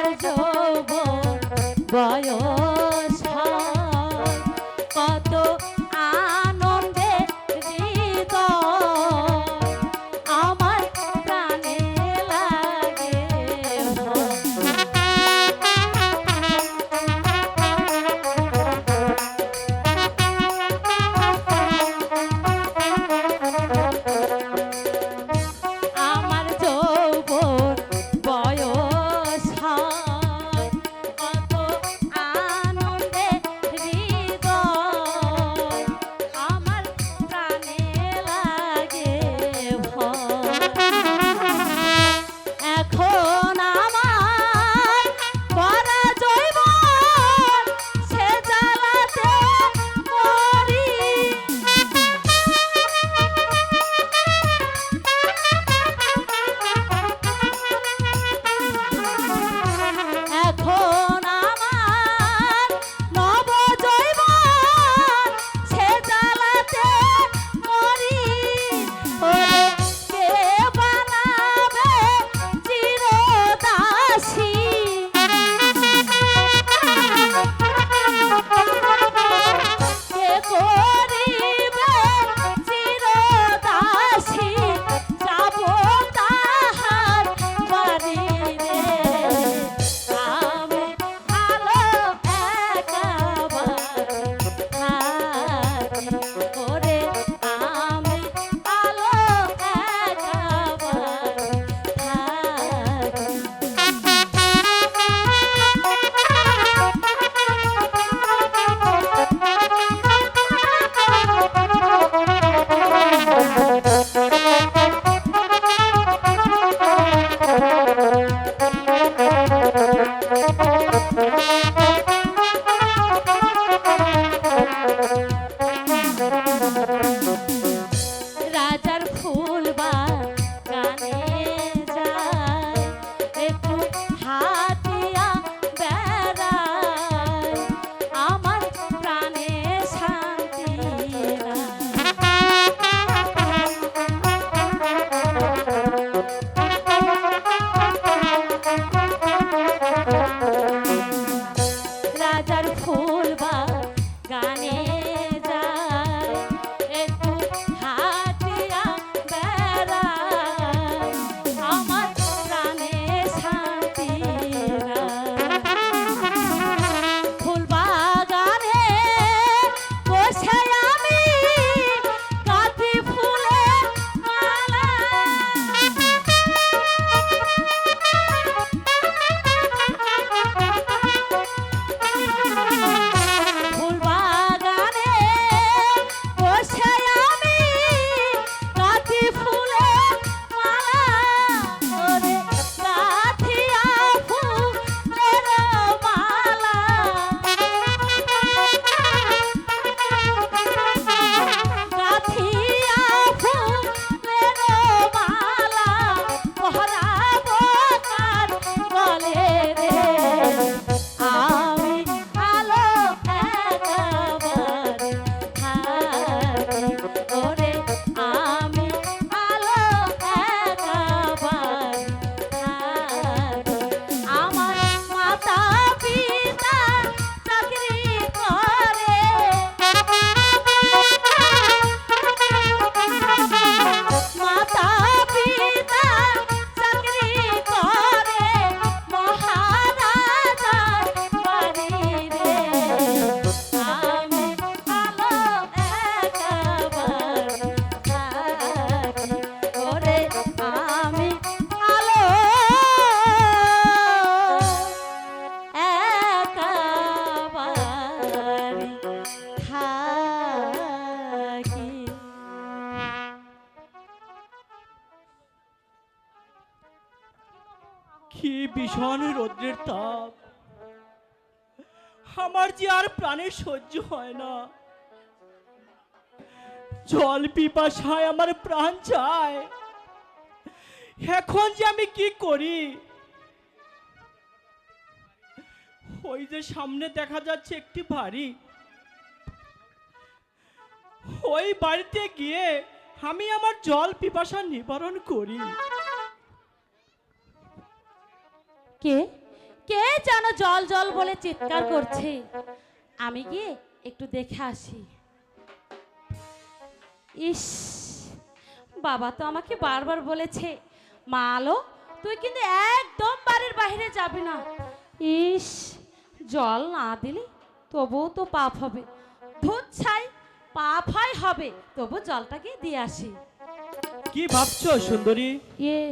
আমার যৌবন ভীষণ রৌদ্রের তাপ। আমার যে আর প্রাণের সহ্য হয় না। জল পিপাসায় আমার প্রাণ চায়। এখন যে আমি কি করি? ওই যে সামনে দেখা যাচ্ছে একটি বাড়ি। ওই বাড়িতে গিয়ে আমি আমার জল পিপাসা নিবারণ করি। কে? কে যেন জল জল বলে চিৎকার করছে? আমি গিয়ে একটু দেখে আসি। ইস বাবা তো আমাকে বারবার বলেছে মা আলো তুই কিন্তু একদম বাড়ির বাইরে যাবি না। ইস জল না দিলে তবুও তো পাপ হবে। ভূত ছাই পাপ হয় হবে তবু জলটাকে দিয়ে আসি। কি ভাবছ সুন্দরী? ইয়ে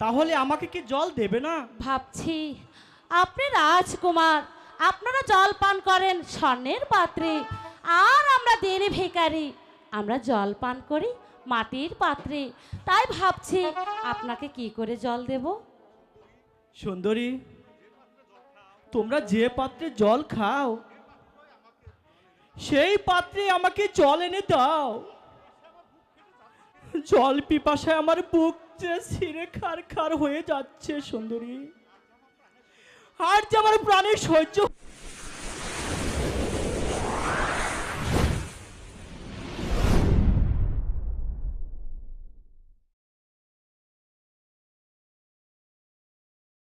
তাহলে আমাকে কি জল দেবে না? ভাবছি আপনি রাজকুমার আপনারা জল পান করেন স্বর্ণের পাত্রে আর আমরা দেরি ভিকারি আমরা জল পান করি মাটির পাত্রে তাই ভাবছি আপনাকে কি করে জল দেব? সুন্দরী তোমরা যে পাত্রে জল খাও সেই পাত্রে আমাকে জল এনে দাও। জল পিপাসায় আমার বুক যে সিরে খার খার হয়ে যাচ্ছে সুন্দরী। আর যে আমার প্রাণের সহ্য